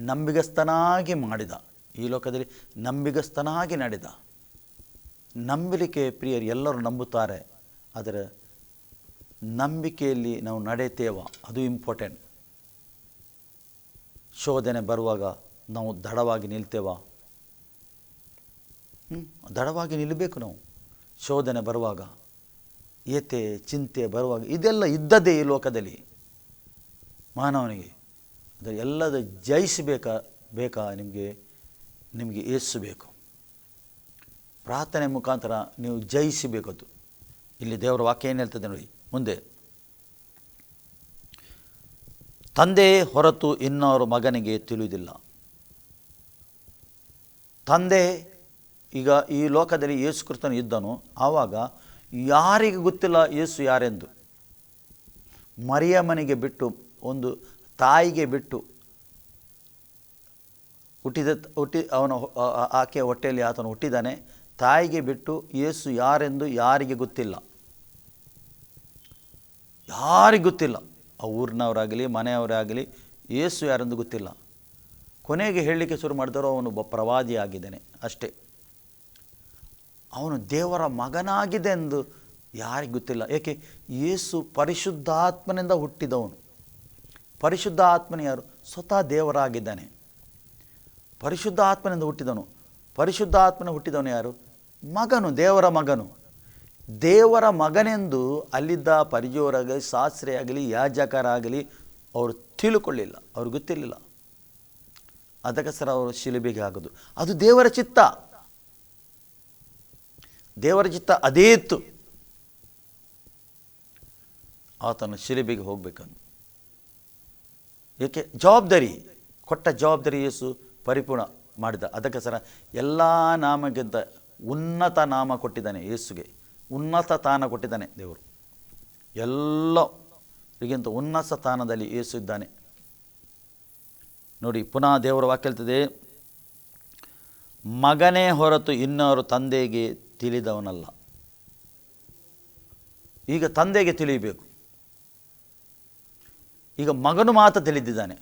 ನಂಬಿಗಸ್ತನಾಗಿ ಮಾಡಿದ. ಈ ಲೋಕದಲ್ಲಿ ನಂಬಿಗಸ್ತನಾಗಿ ನಡೆದ. ನಂಬಲಿಕೆ ಪ್ರಿಯರು ಎಲ್ಲರೂ ನಂಬುತ್ತಾರೆ. ಆದರೆ ನಂಬಿಕೆಯಲ್ಲಿ ನಾವು ನಡೆಯುತ್ತೇವ ಅದು ಇಂಪಾರ್ಟೆಂಟ್. ಶೋಧನೆ ಬರುವಾಗ ನಾವು ದಡವಾಗಿ ನಿಲ್ತೇವ? ದಡವಾಗಿ ನಿಲ್ಲಬೇಕು ನಾವು. ಶೋಧನೆ ಬರುವಾಗ, ಏತೆ, ಚಿಂತೆ ಬರುವಾಗ, ಇದೆಲ್ಲ ಇದ್ದದೇ ಈ ಲೋಕದಲ್ಲಿ. ಮಾನವನಿಗೆ ಅದರ ಎಲ್ಲದ ಜಯಿಸಬೇಕಾ, ಬೇಕಾ ನಿಮಗೆ ನಿಮಗೆ ಏಸಬೇಕು. ಪ್ರಾರ್ಥನೆ ಮುಖಾಂತರ ನೀವು ಜಯಿಸಬೇಕದು ಇಲ್ಲಿ ದೇವರ ವಾಕ್ಯ ಏನು ಹೇಳ್ತದೆ ನೋಡಿ, ಮುಂದೆ. ತಂದೆ ಹೊರತು ಇನ್ನವರು ಮಗನಿಗೆ ತಿಳಿದಿಲ್ಲ. ತಂದೆ ಈಗ ಈ ಲೋಕದಲ್ಲಿ ಯೇಸು ಕೃತನು ಇದ್ದನು. ಆವಾಗ ಯಾರಿಗೆ ಗೊತ್ತಿಲ್ಲ ಯೇಸು ಯಾರೆಂದು? ಮರಿಯಮ್ಮನಿಗೆ ಬಿಟ್ಟು, ಒಂದು ತಾಯಿಗೆ ಬಿಟ್ಟು ಹುಟ್ಟಿದ, ಹುಟ್ಟಿ, ಅವನ ಆಕೆಯ ಹೊಟ್ಟೆಯಲ್ಲಿ ಆತನು ಹುಟ್ಟಿದ್ದಾನೆ ತಾಯಿಗೆ ಬಿಟ್ಟು ಯೇಸು ಯಾರೆಂದು ಯಾರಿಗೆ ಗೊತ್ತಿಲ್ಲ? ಯಾರಿಗೆ ಗೊತ್ತಿಲ್ಲ? ಆ ಊರಿನವರಾಗಲಿ, ಮನೆಯವರಾಗಲಿ ಯೇಸು ಯಾರೆಂದು ಗೊತ್ತಿಲ್ಲ. ಕೊನೆಗೆ ಹೇಳಲಿಕ್ಕೆ ಶುರು ಮಾಡಿದವರು ಅವನು ಒಬ್ಬ ಪ್ರವಾದಿ ಆಗಿದ್ದಾನೆ ಅಷ್ಟೇ. ಅವನು ದೇವರ ಮಗನಾಗಿದೆ ಎಂದು ಯಾರಿಗೆ ಗೊತ್ತಿಲ್ಲ. ಏಕೆ? ಯೇಸು ಪರಿಶುದ್ಧಾತ್ಮನಿಂದ ಹುಟ್ಟಿದವನು. ಪರಿಶುದ್ಧ ಆತ್ಮನ ಯಾರು? ಸ್ವತಃ ದೇವರಾಗಿದ್ದಾನೆ. ಪರಿಶುದ್ಧ ಆತ್ಮನಿಂದ ಹುಟ್ಟಿದವನು. ಪರಿಶುದ್ಧ ಆತ್ಮನ ಹುಟ್ಟಿದವನು ಯಾರು? ಮಗನು, ದೇವರ ಮಗನು. ದೇವರ ಮಗನೆಂದು ಅಲ್ಲಿದ್ದ ಪರಿಜೋರಾಗಲಿ, ಶಾಸ್ತ್ರಿಯಾಗಲಿ, ಯಾಜಕರಾಗಲಿ ಅವರು ತಿಳ್ಕೊಳ್ಳಿಲ್ಲ. ಅವ್ರಿಗೆ ಗೊತ್ತಿರಲಿಲ್ಲ. ಅದಕ್ಕೋಸ್ಕರ ಅವರು ಶಿಲುಬೆಗೆ ಆಗೋದು. ಅದು ದೇವರ ಚಿತ್ತ. ದೇವರ ಚಿತ್ತ ಅದೇ ಇತ್ತು. ಆತನ ಶಿಲುಬೆಗೆ ಹೋಗ್ಬೇಕಂದು. ಏಕೆ? ಜವಾಬ್ದಾರಿ. ಕೊಟ್ಟ ಜವಾಬ್ದಾರಿ ಯೇಸು ಪರಿಪೂರ್ಣ ಮಾಡಿದ. ಅದಕ್ಕೋಸ್ಕರ ಎಲ್ಲ ನಾಮಕ್ಕಿಂತ ಉನ್ನತ ನಾಮ ಕೊಟ್ಟಿದ್ದಾನೆ ಯೇಸುಗೆ. ಉನ್ನತ ತಾನ ಕೊಟ್ಟಿದ್ದಾನೆ ದೇವರು. ಎಲ್ಲರಿಗಿಂತ ಉನ್ನತ ಸ್ಥಾನದಲ್ಲಿ ಯೇಸು ಇದ್ದಾನೆ. ನೋಡಿ, ಪುನಃ ದೇವರ ವಾಕ್ಯ ಹೇಳ್ತದೆ, ಮಗನೇ ಹೊರತು ಇನ್ನವರು ತಂದೆಗೆ ತಿಳಿದವನಲ್ಲ. ಈಗ ತಂದೆಗೆ ತಿಳಿಯಬೇಕು ಈಗ ಮಗನು ಮಾತ್ರ ತಿಳಿದಿದ್ದಾನೆ.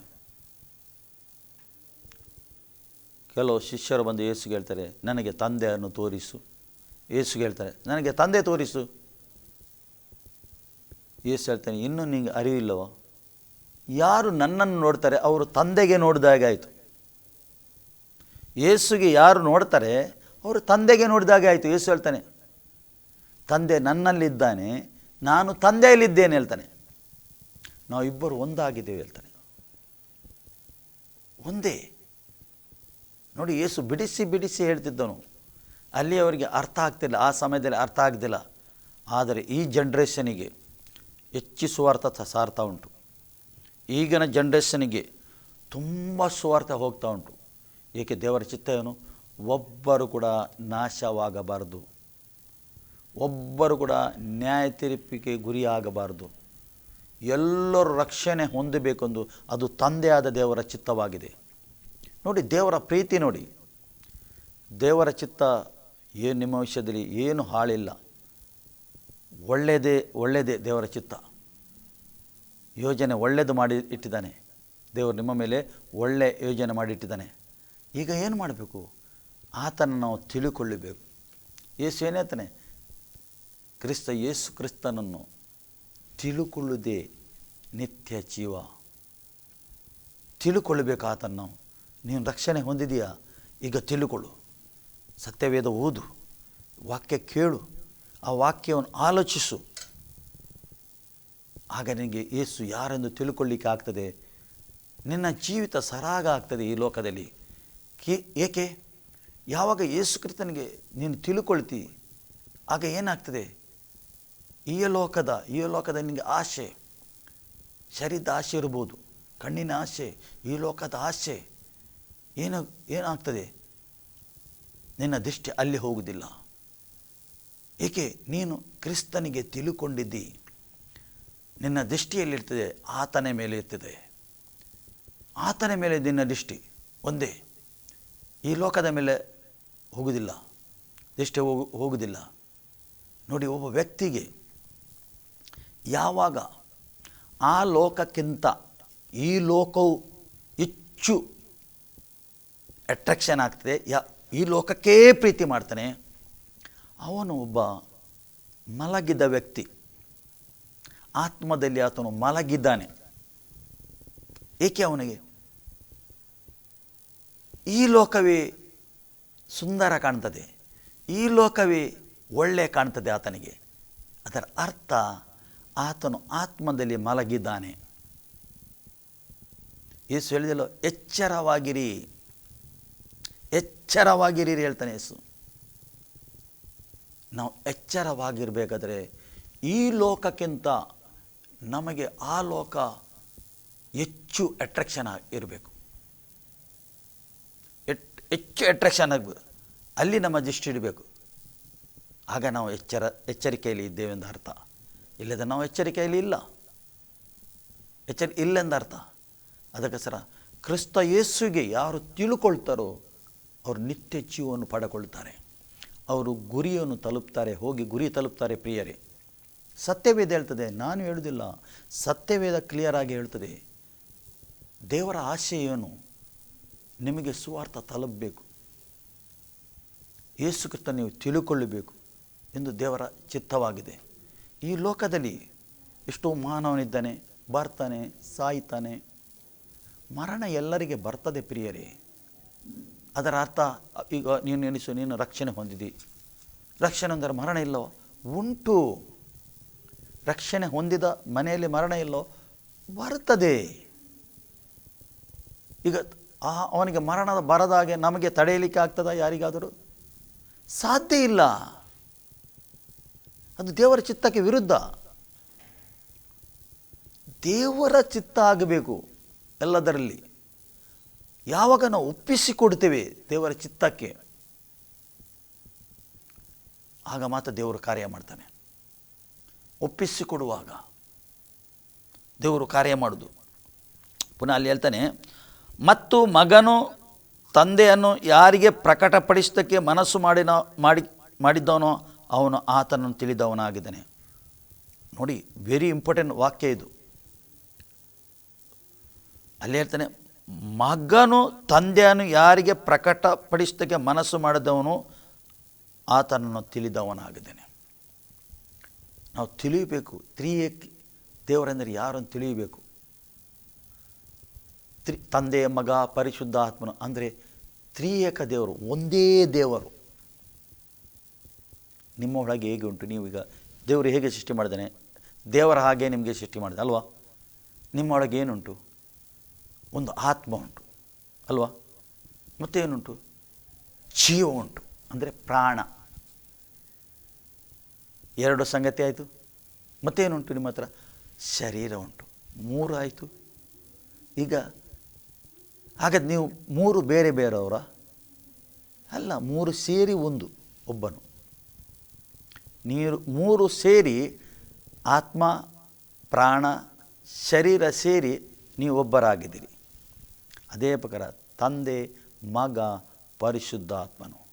ಕೆಲವು ಶಿಷ್ಯರು ಬಂದು ಯೇಸುಗೆ ಹೇಳ್ತಾರೆ ನನಗೆ ತಂದೆಯನ್ನು ತೋರಿಸು. ಏಸು ಹೇಳ್ತಾರೆ ನನಗೆ ತಂದೆ ತೋರಿಸು. ಏಸು ಹೇಳ್ತಾನೆ, ಇನ್ನೂ ನಿಂಗೆ ಅರಿವಿಲ್ಲವೋ ಯಾರು ನನ್ನನ್ನು ನೋಡ್ತಾರೆ, ಅವರು ತಂದೆಗೆ ಆಯಿತು. ಯೇಸುಗೆ ಯಾರು ನೋಡ್ತಾರೆ ಅವರು ತಂದೆಗೆ ನೋಡಿದಾಗೆ ಆಯಿತು. ಯೇಸು ಹೇಳ್ತಾನೆ, ತಂದೆ ನನ್ನಲ್ಲಿದ್ದಾನೆ, ನಾನು ತಂದೆಯಲ್ಲಿದ್ದೇನೆ, ಹೇಳ್ತಾನೆ. ನಾವು ಇಬ್ಬರು ಒಂದಾಗಿದ್ದೇವೆ, ಹೇಳ್ತಾನೆ. ಒಂದೇ. ನೋಡಿ, ಯೇಸು ಬಿಡಿಸಿ ಬಿಡಿಸಿ ಹೇಳ್ತಿದ್ದನು ಅಲ್ಲಿ ಅವರಿಗೆ ಅರ್ಥ ಆಗ್ತಿಲ್ಲ, ಆ ಸಮಯದಲ್ಲಿ ಅರ್ಥ ಆಗ್ತಿಲ್ಲ. ಆದರೆ ಈ ಜನ್ರೇಷನಿಗೆ ಹೆಚ್ಚು ಸಾರ್ಥ ಸಾರ್ತಾ ಉಂಟು. ಈಗಿನ ಜನ್ರೇಷನಿಗೆ ತುಂಬ ಸುವಾರ್ಥ ಹೋಗ್ತಾ ಉಂಟು. ಏಕೆ, ದೇವರ ಚಿತ್ತ ಏನು? ಒಬ್ಬರು ಕೂಡ ನಾಶವಾಗಬಾರದು. ಒಬ್ಬರು ಕೂಡ ನ್ಯಾಯ ತೀರ್ಪಿಗೆ ಗುರಿಯಾಗಬಾರದು. ಎಲ್ಲರೂ ರಕ್ಷಣೆ ಹೊಂದಬೇಕೆಂದು ಅದು ತಂದೆಯಾದ ದೇವರ ಚಿತ್ತವಾಗಿದೆ. ನೋಡಿ, ದೇವರ ಪ್ರೀತಿ ನೋಡಿ. ದೇವರ ಚಿತ್ತ ಏನು ನಿಮ್ಮ ವಿಷಯದಲ್ಲಿ ಏನು ಹಾಳಿಲ್ಲ. ಒಳ್ಳೆಯದೇ ಒಳ್ಳೆಯದೇ ದೇವರ ಚಿತ್ತ. ಯೋಜನೆ ಒಳ್ಳೆಯದು ಮಾಡಿ ಇಟ್ಟಿದ್ದಾನೆ. ದೇವರು ನಿಮ್ಮ ಮೇಲೆ ಒಳ್ಳೆ ಯೋಜನೆ ಮಾಡಿಟ್ಟಿದ್ದಾನೆ ಈಗ ಏನು ಮಾಡಬೇಕು? ಆತನ ನಾವು ತಿಳಿದುಕೊಳ್ಳಬೇಕು ಯೇಸು ಏನೇತಾನೆ ಕ್ರಿಸ್ತ ಯೇಸು ಕ್ರಿಸ್ತನನ್ನು ತಿಳುಕೊಳ್ಳುವುದೇ ನಿತ್ಯ ಜೀವ. ತಿಳುಕೊಳ್ಳಬೇಕು ಆತನ ನೀನು ರಕ್ಷಣೆ ಹೊಂದಿದೆಯಾ? ಈಗ ತಿಳುಕೊಳ್ಳು. ಸತ್ಯವೇದ ಓದು. ವಾಕ್ಯ ಕೇಳು. ಆ ವಾಕ್ಯವನ್ನು ಆಲೋಚಿಸು. ಆಗ ನಿನಗೆ ಏಸು ಯಾರೆಂದು ತಿಳ್ಕೊಳ್ಳಿಕ್ಕೆ ಆಗ್ತದೆ? ನಿನ್ನ ಜೀವಿತ ಸರಾಗ ಆಗ್ತದೆ ಈ ಲೋಕದಲ್ಲಿ. ಕೇ ಏಕೆ? ಯಾವಾಗ ಯೇಸು ಕ್ರಿಸ್ತನಿಗೆ ನೀನು ತಿಳ್ಕೊಳ್ತಿ, ಆಗ ಏನಾಗ್ತದೆ? ಈ ಲೋಕದ ಈ ಲೋಕದ ನಿನಗೆ ಆಸೆ. ಶರೀರದ ಆಸೆ ಇರ್ಬೋದು, ಕಣ್ಣಿನ ಆಸೆ, ಈ ಲೋಕದ ಆಸೆ. ಏನು, ಏನಾಗ್ತದೆ? ನಿನ್ನ ದೃಷ್ಟಿ ಅಲ್ಲಿ ಹೋಗುವುದಿಲ್ಲ ಏಕೆ? ನೀನು ಕ್ರಿಸ್ತನಿಗೆ ತಿಳುಕೊಂಡಿದ್ದಿ. ನಿನ್ನ ದೃಷ್ಟಿಯಲ್ಲಿರ್ತದೆ, ಆತನ ಮೇಲೆ ಇರ್ತದೆ. ಆತನ ಮೇಲೆ ನಿನ್ನ ದೃಷ್ಟಿ ಒಂದೇ. ಈ ಲೋಕದ ಮೇಲೆ ಹೋಗುವುದಿಲ್ಲ ನಿಷ್ಠೆ ಹೋಗು ಹೋಗುವುದಿಲ್ಲ ನೋಡಿ, ಒಬ್ಬ ವ್ಯಕ್ತಿಗೆ ಯಾವಾಗ ಆ ಲೋಕಕ್ಕಿಂತ ಈ ಲೋಕವು ಹೆಚ್ಚು ಅಟ್ರಾಕ್ಷನ್ ಆಗ್ತದೆ, ಯಾ, ಈ ಲೋಕಕ್ಕೇ ಪ್ರೀತಿ ಮಾಡ್ತಾನೆ, ಅವನು ಒಬ್ಬ ಮಲಗಿದ ವ್ಯಕ್ತಿ. ಆತ್ಮದಲ್ಲಿ ಆತನು ಮಲಗಿದ್ದಾನೆ. ಏಕೆ ಅವನಿಗೆ? ಈ ಲೋಕವೇ ಸುಂದರ ಕಾಣ್ತದೆ. ಈ ಲೋಕವೇ ಒಳ್ಳೆ ಕಾಣ್ತದೆ ಆತನಿಗೆ. ಅದರ ಅರ್ಥ ಆತನು ಆತ್ಮದಲ್ಲಿ ಮಲಗಿದ್ದಾನೆ. ಯೇಸು ಹೇಳಿದಲ್ಲೋ, ಎಚ್ಚರವಾಗಿರಿ. ಎಚ್ಚರವಾಗಿರಿ ಹೇಳ್ತಾನೆ ಯೇಸು. ನಾವು ಎಚ್ಚರವಾಗಿರಬೇಕಾದ್ರೆ ಈ ಲೋಕಕ್ಕಿಂತ ನಮಗೆ ಆ ಲೋಕ ಹೆಚ್ಚು ಅಟ್ರಾಕ್ಷನ್ ಇರಬೇಕು ಹೆಚ್ಚು ಅಟ್ರಾಕ್ಷನ್ ಆಗಬೇಕು ಅಲ್ಲಿ ನಮ್ಮ ದೃಷ್ಟಿ ಇಡಬೇಕು. ಆಗ ನಾವು ಎಚ್ಚರ, ಎಚ್ಚರಿಕೆಯಲ್ಲಿ ಇದ್ದೇವೆ ಎಂದು ಅರ್ಥ. ಇಲ್ಲದ ನಾವು ಎಚ್ಚರಿಕೆಯಲ್ಲಿ ಇಲ್ಲ. ಎಚ್ಚರಿ, ಇಲ್ಲೆಂದು ಅರ್ಥ. ಅದಕ್ಕೋಸ್ಕರ ಕ್ರಿಸ್ತ ಯೇಸುಗೆ ಯಾರು ತಿಳ್ಕೊಳ್ತಾರೋ ಅವರು ನಿತ್ಯ ಜೀವವನ್ನು ಪಡೆಕೊಳ್ತಾರೆ ಅವರು ಗುರಿಯನ್ನು ತಲುಪ್ತಾರೆ, ಹೋಗಿ ಗುರಿ ತಲುಪ್ತಾರೆ ಪ್ರಿಯರೇ. ಸತ್ಯವೇದ ಹೇಳ್ತದೆ, ನಾನು ಹೇಳುವುದಿಲ್ಲ, ಸತ್ಯವೇದ ಕ್ಲಿಯರ್ ಆಗಿ ಹೇಳ್ತದೆ, ದೇವರ ಆಶೆ ನಿಮಗೆ ಸುವಾರ್ಥ ತಲುಪಬೇಕು. ಯೇಸು ನೀವು ತಿಳಿಕೊಳ್ಳಬೇಕು ಎಂದು ದೇವರ ಚಿತ್ತವಾಗಿದೆ. ಈ ಲೋಕದಲ್ಲಿ ಎಷ್ಟೋ ಮಾನವನಿದ್ದಾನೆ, ಬರ್ತಾನೆ, ಸಾಯ್ತಾನೆ. ಮರಣ ಎಲ್ಲರಿಗೆ ಬರ್ತದೆ ಪ್ರಿಯರೇ. ಅದರ ಅರ್ಥ, ಈಗ ನೀನು ಎನಿಸು ನೀನು ರಕ್ಷಣೆ ಹೊಂದಿದಿ. ರಕ್ಷಣೆ ಅಂದರೆ ಮರಣ ಇಲ್ಲವೋ ಉಂಟು. ರಕ್ಷಣೆ ಹೊಂದಿದ ಮನೆಯಲ್ಲಿ ಮರಣ ಇಲ್ಲೋ? ಬರ್ತದೆ. ಈಗ ಆ, ಅವನಿಗೆ ಮರಣದ ಬರದಾಗೆ ನಮಗೆ ತಡೆಯಲಿಕ್ಕೆ ಆಗ್ತದ ಯಾರಿಗಾದರೂ? ಸಾಧ್ಯ ಇಲ್ಲ. ಅದು ದೇವರ ಚಿತ್ತಕ್ಕೆ ವಿರುದ್ಧ. ದೇವರ ಚಿತ್ತ ಆಗಬೇಕು ಎಲ್ಲದರಲ್ಲಿ. ಯಾವಾಗ ನಾವು ಒಪ್ಪಿಸಿಕೊಡ್ತೇವೆ ದೇವರ ಚಿತ್ತಕ್ಕೆ? ಆಗ ಮಾತ್ರ ದೇವರು ಕಾರ್ಯ ಮಾಡ್ತಾನೆ. ಒಪ್ಪಿಸಿಕೊಡುವಾಗ ದೇವರು ಕಾರ್ಯ ಮಾಡೋದು. ಪುನಃ ಅಲ್ಲಿ ಹೇಳ್ತಾನೆ ಮತ್ತು ಮಗನು ತಂದೆಯನ್ನು ಯಾರಿಗೆ ಪ್ರಕಟಪಡಿಸೋದಕ್ಕೆ ಮನಸ್ಸು ಮಾಡಿನ, ಮಾಡಿ, ಮಾಡಿದ್ದವನೋ ಅವನು ಆತನನ್ನು ತಿಳಿದವನಾಗಿದ್ದಾನೆ. ನೋಡಿ ವೆರಿ ಇಂಪಾರ್ಟೆಂಟ್ ವಾಕ್ಯ ಇದು. ಅಲ್ಲಿ ಹೇಳ್ತಾನೆ, ಮಗನು ತಂದೆಯನ್ನು ಯಾರಿಗೆ ಪ್ರಕಟಪಡಿಸೋದಕ್ಕೆ ಮನಸ್ಸು ಮಾಡಿದವನು ಆತನನ್ನು ತಿಳಿದವನಾಗಿದ್ದಾನೆ. ನಾವು ತಿಳಿಯಬೇಕು ತ್ರಿಯೇಕ್ ದೇವರೆಂದರೆ ಯಾರನ್ನು ತಿಳಿಯಬೇಕು? ತ್ರಿ ತಂದೆ ಮಗ ಪರಿಶುದ್ಧ ಆತ್ಮನು ಅಂದರೆ ತ್ರಿಯೇಕ ದೇವರು, ಒಂದೇ ದೇವರು. ನಿಮ್ಮ ಒಳಗೆ ಹೇಗೆ ಉಂಟು? ನೀವೀಗ ದೇವರು ಹೇಗೆ ಸೃಷ್ಟಿ ಮಾಡಿದ್ದಾನೆ? ದೇವರ ಹಾಗೆ ನಿಮಗೆ ಸೃಷ್ಟಿ ಮಾಡಿದೆ ಅಲ್ವಾ? ನಿಮ್ಮ ಒಳಗೆ ಏನುಂಟು? ಒಂದು ಆತ್ಮ ಉಂಟು, ಅಲ್ವಾ? ಮತ್ತೇನುಂಟು? ಜೀವ ಉಂಟು, ಅಂದರೆ ಪ್ರಾಣ. ಎರಡು ಸಂಗತಿ ಆಯಿತು. ಮತ್ತೇನುಂಟು ನಿಮ್ಮ ಹತ್ರ? ಶರೀರ ಉಂಟು. ಮೂರು ಆಯಿತು. ಈಗ ಹಾಗಾದ್ರೆ ನೀವು ಮೂರು ಬೇರೆ ಬೇರೆಯವರ, ಅಲ್ಲ, ಮೂರು ಸೇರಿ ಒಂದು ಒಬ್ಬನು. ನೀರು, ಮೂರು ಸೇರಿ ಆತ್ಮ, ಪ್ರಾಣ, ಶರೀರ ಸೇರಿ ನೀವು ಒಬ್ಬರಾಗಿದ್ದೀರಿ. ಅದೇ ಪ್ರಕಾರ ತಂದೆ, ಮಗ, ಪರಿಶುದ್ಧಾತ್ಮನು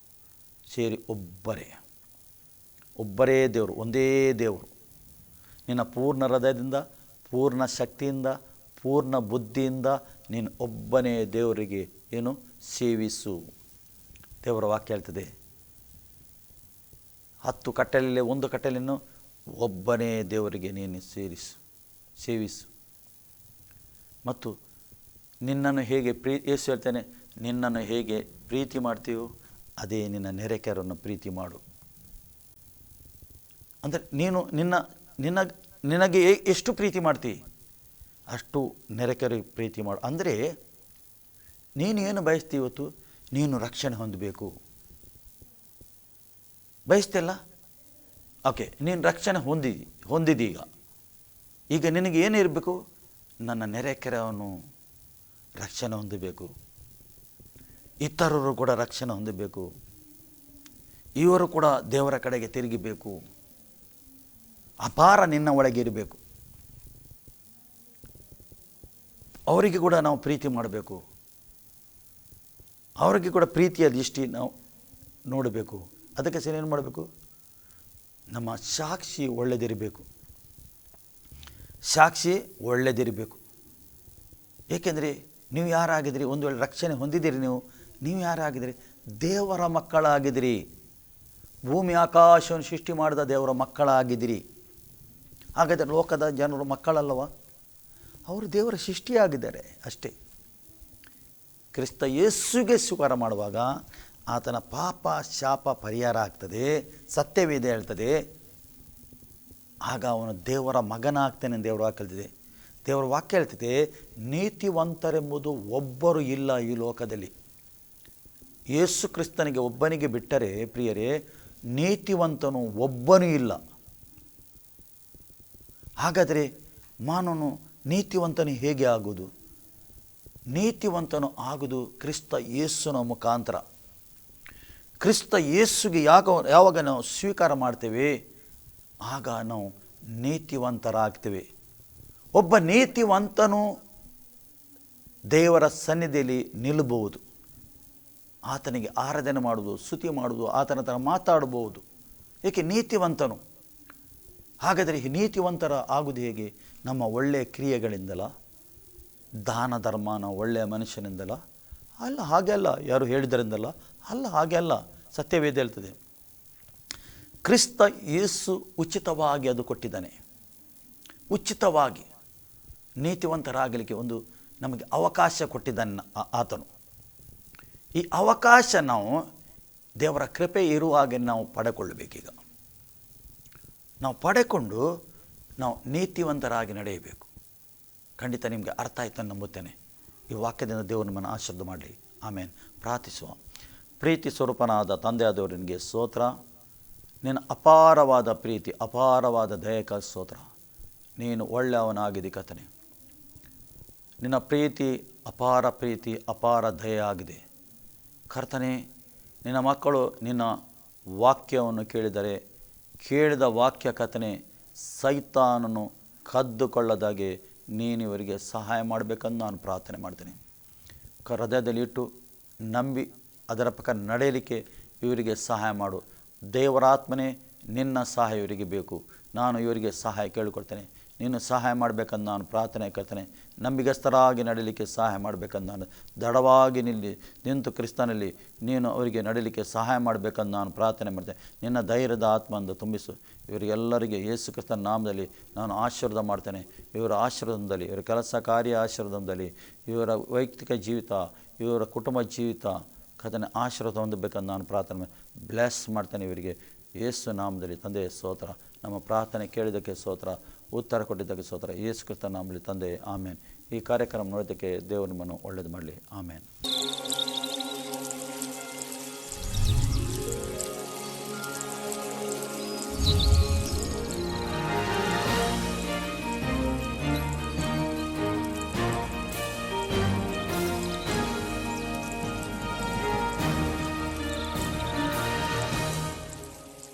ಸೇರಿ ಒಬ್ಬರೇ. ಒಬ್ಬರೇ ದೇವರು, ಒಂದೇ ದೇವರು. ನಿನ್ನ ಪೂರ್ಣ ಹೃದಯದಿಂದ, ಪೂರ್ಣ ಶಕ್ತಿಯಿಂದ, ಪೂರ್ಣ ಬುದ್ಧಿಯಿಂದ ನೀನು ಒಬ್ಬನೇ ದೇವರಿಗೆ ಏನು ಸೇವಿಸು. ದೇವರ ವಾಕ್ಯ ಹೇಳ್ತದೆ. ಹತ್ತು ಕಟ್ಟಲಲ್ಲಿ ಒಂದು ಕಟ್ಟಲೆಯನ್ನು ಒಬ್ಬನೇ ದೇವರಿಗೆ ನೀನು ಸೇರಿಸು, ಸೇವಿಸು. ಮತ್ತು ನಿನ್ನನ್ನು ಹೇಗೆ ಪ್ರೀ ಯೇಸು ಹೇಳ್ತಾನೆ, ನಿನ್ನನ್ನು ಹೇಗೆ ಪ್ರೀತಿ ಮಾಡ್ತೀವೋ ಅದೇ ನಿನ್ನ ನೆರೆಕೆರನ್ನು ಪ್ರೀತಿ ಮಾಡು. ಅಂದರೆ ನೀನು ನಿನ್ನ ನಿನ್ನ, ನಿನಗೆ ಎಷ್ಟು ಪ್ರೀತಿ ಮಾಡ್ತೀ? ಅಷ್ಟು ನೆರೆಕೆರೆ ಪ್ರೀತಿ ಮಾಡು. ಅಂದರೆ ನೀನು ಏನು ಬಯಸ್ತಿ ಇವತ್ತು? ನೀನು ರಕ್ಷಣೆ ಹೊಂದಬೇಕು. ಬಯಸ್ತಿಲ್ಲ ಓಕೆ, ನೀನು ರಕ್ಷಣೆ ಹೊಂದಿ, ಹೊಂದಿದೀಗ. ಈಗ ನಿನಗೆ ಏನು ಇರಬೇಕು? ನನ್ನ ನೆರೆಕೆರೆಯನ್ನು ರಕ್ಷಣೆ ಹೊಂದಬೇಕು. ಇತರರು ಕೂಡ ರಕ್ಷಣೆ ಹೊಂದಬೇಕು. ಇವರು ಕೂಡ ದೇವರ ಕಡೆಗೆ ತಿರುಗಿಬೇಕು. ಅಪಾರ ನಿನ್ನ ಒಳಗೆ ಇರಬೇಕು ಅವರಿಗೆ ಕೂಡ ನಾವು ಪ್ರೀತಿ ಮಾಡಬೇಕು. ಅವರಿಗೆ ಕೂಡ ಪ್ರೀತಿಯ ದೃಷ್ಟಿ ನಾವು ನೋಡಬೇಕು. ಅದಕ್ಕೆ ಸರಿ ಏನು ಮಾಡಬೇಕು? ನಮ್ಮ ಸಾಕ್ಷಿ ಒಳ್ಳೆಯದಿರಬೇಕು ಸಾಕ್ಷಿ ಒಳ್ಳೆಯದಿರಬೇಕು ಏಕೆಂದರೆ ನೀವು ಯಾರಾಗಿದ್ದೀರಿ ಒಂದು ವೇಳೆ ರಕ್ಷಣೆ ಹೊಂದಿದ್ದೀರಿ ನೀವು ನೀವು ಯಾರಾಗಿದ್ದೀರಿ ದೇವರ ಮಕ್ಕಳಾಗಿದ್ದೀರಿ ಭೂಮಿ ಆಕಾಶವನ್ನು ಸೃಷ್ಟಿ ಮಾಡಿದ ದೇವರ ಮಕ್ಕಳಾಗಿದ್ದೀರಿ ಹಾಗಾದರೆ ಲೋಕದ ಜನರು ಮಕ್ಕಳಲ್ಲವ? ಅವರು ದೇವರ ಸೃಷ್ಟಿಯಾಗಿದ್ದಾರೆ ಅಷ್ಟೇ. ಕ್ರಿಸ್ತ ಯೇಸುಗೆ ಸ್ವೀಕಾರ ಮಾಡುವಾಗ ಆತನ ಪಾಪ, ಶಾಪ ಪರಿಹಾರ ಆಗ್ತದೆ, ಸತ್ಯವೇದ ಹೇಳ್ತದೆ. ಆಗ ಅವನು ದೇವರ ಮಗನಾಗ್ತಾನೆ ದೇವರ ವಾಕ್ಯ ಹೇಳ್ತಿದೆ. ದೇವರ ವಾಕ್ಯ ಹೇಳ್ತಿದೆ, ನೀತಿವಂತರೆಂಬುದು ಒಬ್ಬರು ಇಲ್ಲ ಈ ಲೋಕದಲ್ಲಿ. ಯೇಸು ಕ್ರಿಸ್ತನಿಗೆ ಒಬ್ಬನಿಗೆ ಬಿಟ್ಟರೆ ಪ್ರಿಯರೇ, ನೀತಿವಂತನು ಒಬ್ಬನೂ ಇಲ್ಲ. ಹಾಗಾದರೆ ಮಾನವನು ನೀತಿವಂತನು ಹೇಗೆ ಆಗುವುದು? ನೀತಿವಂತನು ಆಗುವುದು ಕ್ರಿಸ್ತ ಯೇಸುನ ಮುಖಾಂತರ. ಕ್ರಿಸ್ತ ಯೇಸುಗೆ ಯಾಗ ಯಾವಾಗ ನಾವು ಸ್ವೀಕಾರ ಮಾಡ್ತೇವೆ? ಆಗ ನಾವು ನೀತಿವಂತರಾಗ್ತೇವೆ. ಒಬ್ಬ ನೀತಿವಂತನು ದೇವರ ಸನ್ನಿಧಿಯಲ್ಲಿ ನಿಲ್ಲಬಹುದು. ಆತನಿಗೆ ಆರಾಧನೆ ಮಾಡುವುದು, ಸ್ತುತಿ ಮಾಡುವುದು, ಆತನ ಹತ್ರ ಮಾತಾಡಬಹುದು. ಏಕೆ ನೀತಿವಂತನು? ಹಾಗಾದರೆ ನೀತಿವಂತರ ಆಗುವುದು ಹೇಗೆ? ನಮ್ಮ ಒಳ್ಳೆಯ ಕ್ರಿಯೆಗಳಿಂದಲ, ದಾನ ಧರ್ಮನ ಒಳ್ಳೆಯ ಮನುಷ್ಯನಿಂದಲ, ಅಲ್ಲ ಹಾಗೆ ಅಲ್ಲ, ಯಾರು ಹೇಳಿದರಿಂದಲ್ಲ ಅಲ್ಲ ಹಾಗೆ ಅಲ್ಲ, ಸತ್ಯವೇದ ಹೇಳ್ತದೆ. ಕ್ರಿಸ್ತ ಯೇಸು ಉಚಿತವಾಗಿ ಅದು ಕೊಟ್ಟಿದ್ದಾನೆ. ಉಚಿತವಾಗಿ ನೀತಿವಂತರಾಗಲಿಕ್ಕೆ ಒಂದು ನಮಗೆ ಅವಕಾಶ ಕೊಟ್ಟಿದ್ದಾನೆ ಆತನು. ಈ ಅವಕಾಶ ನಾವು ದೇವರ ಕೃಪೆ ಇರುವಾಗೆ ನಾವು ಪಡೆಕೊಳ್ಳಬೇಕೀಗ ನಾವು ಪಡೆಕೊಂಡು ನಾವು ನೀತಿವಂತರಾಗಿ ನಡೆಯಬೇಕು. ಖಂಡಿತ ನಿಮಗೆ ಅರ್ಥ ಆಯ್ತು ಅಂತ ನಂಬುತ್ತೇನೆ. ಈ ವಾಕ್ಯದಿಂದ ದೇವರು ಮನ ಆಶೀರ್ವಾದ ಮಾಡಲಿ. ಆಮೇಲೆ ಪ್ರಾರ್ಥಿಸುವ. ಪ್ರೀತಿ ಸ್ವರೂಪನಾದ ತಂದೆಯಾದವರು ನಿನಗೆ ಸ್ತೋತ್ರ. ನಿನ್ನ ಅಪಾರವಾದ ಪ್ರೀತಿ, ಅಪಾರವಾದ ದಯಕ ಸ್ತೋತ್ರ. ನೀನು ಒಳ್ಳೆಯವನಾಗಿದ್ದಿ ಕಥನೆ ನಿನ್ನ ಪ್ರೀತಿ ಅಪಾರ ಪ್ರೀತಿ, ಅಪಾರ ದಯ ಆಗಿದೆ. ಕರ್ತನೆ, ನಿನ್ನ ಮಕ್ಕಳು ನಿನ್ನ ವಾಕ್ಯವನ್ನು ಕೇಳಿದರೆ, ಕೇಳಿದ ವಾಕ್ಯ ಕಥನೆ ಸೈತಾನನು ಕದ್ದುಕೊಳ್ಳದಾಗೆ ನೀನು ಇವರಿಗೆ ಸಹಾಯ ಮಾಡಬೇಕಂದು ನಾನು ಪ್ರಾರ್ಥನೆ ಮಾಡ್ತೀನಿ. ಕ- ಹೃದಯದಲ್ಲಿ ಇಟ್ಟು ನಂಬಿ ಅದರ ಪಕ್ಕ ನಡೆಯಲಿಕ್ಕೆ ಇವರಿಗೆ ಸಹಾಯ ಮಾಡು. ದೇವರಾತ್ಮನೇ ನಿನ್ನ ಸಹಾಯ ಇವರಿಗೆ ಬೇಕು. ನಾನು ಇವರಿಗೆ ಸಹಾಯ ಕೇಳಿಕೊಡ್ತೇನೆ ನೀನು ಸಹಾಯ ಮಾಡಬೇಕಂದು ನಾನು ಪ್ರಾರ್ಥನೆ ಕರ್ತನೆ. ನಂಬಿಗಸ್ತರಾಗಿ ನಡೀಲಿಕ್ಕೆ ಸಹಾಯ ಮಾಡಬೇಕಂದು ನಾನು ದಡವಾಗಿ ನಿಲ್ಲಿ ನಿಂತು ಕ್ರಿಸ್ತನಲ್ಲಿ ನೀನು ಅವರಿಗೆ ನಡೀಲಿಕ್ಕೆ ಸಹಾಯ ಮಾಡಬೇಕಂದು ನಾನು ಪ್ರಾರ್ಥನೆ ಮಾಡ್ತೇನೆ. ನಿನ್ನ ಧೈರ್ಯದ ಆತ್ಮಂದು ತುಂಬಿಸು. ಇವರಿಗೆಲ್ಲರಿಗೆ ಯೇಸು ಕ್ರಿಸ್ತನ ನಾಮದಲ್ಲಿ ನಾನು ಆಶೀರ್ವಾದ ಮಾಡ್ತೇನೆ. ಇವರ ಆಶೀರ್ವಾದದಲ್ಲಿ, ಇವರ ಕೆಲಸ ಕಾರ್ಯ ಆಶೀರ್ವಾದದಲ್ಲಿ, ಇವರ ವೈಯಕ್ತಿಕ ಜೀವಿತ, ಇವರ ಕುಟುಂಬ ಜೀವಿತ ಕಥನೆ ಆಶೀರ್ವಾದ ಹೊಂದಬೇಕಂತ ನಾನು ಪ್ರಾರ್ಥನೆ ಬ್ಲೆಸ್ ಮಾಡ್ತೇನೆ ಇವರಿಗೆ. ಯೇಸು ನಾಮದಲ್ಲಿ ತಂದೆ ಸ್ತೋತ್ರ ನಮ್ಮ ಪ್ರಾರ್ಥನೆ ಕೇಳಿದ್ದಕ್ಕೆ ಸ್ತೋತ್ರ ಉತ್ತರ ಕೊಟ್ಟಿದ್ದಕ್ಕೆ ಸ್ತೋತ್ರ ಯೇಸು ಕ್ರಿಸ್ತ ನಮ್ಮಲ್ಲಿ ತಂದೆ, ಆಮೇನ್. ಈ ಕಾರ್ಯಕ್ರಮ ನೋಡೋದಕ್ಕೆ ದೇವರು ನಿಮ್ಮನ್ನು ಒಳ್ಳೇದು ಮಾಡಲಿ. ಆಮೇನ್.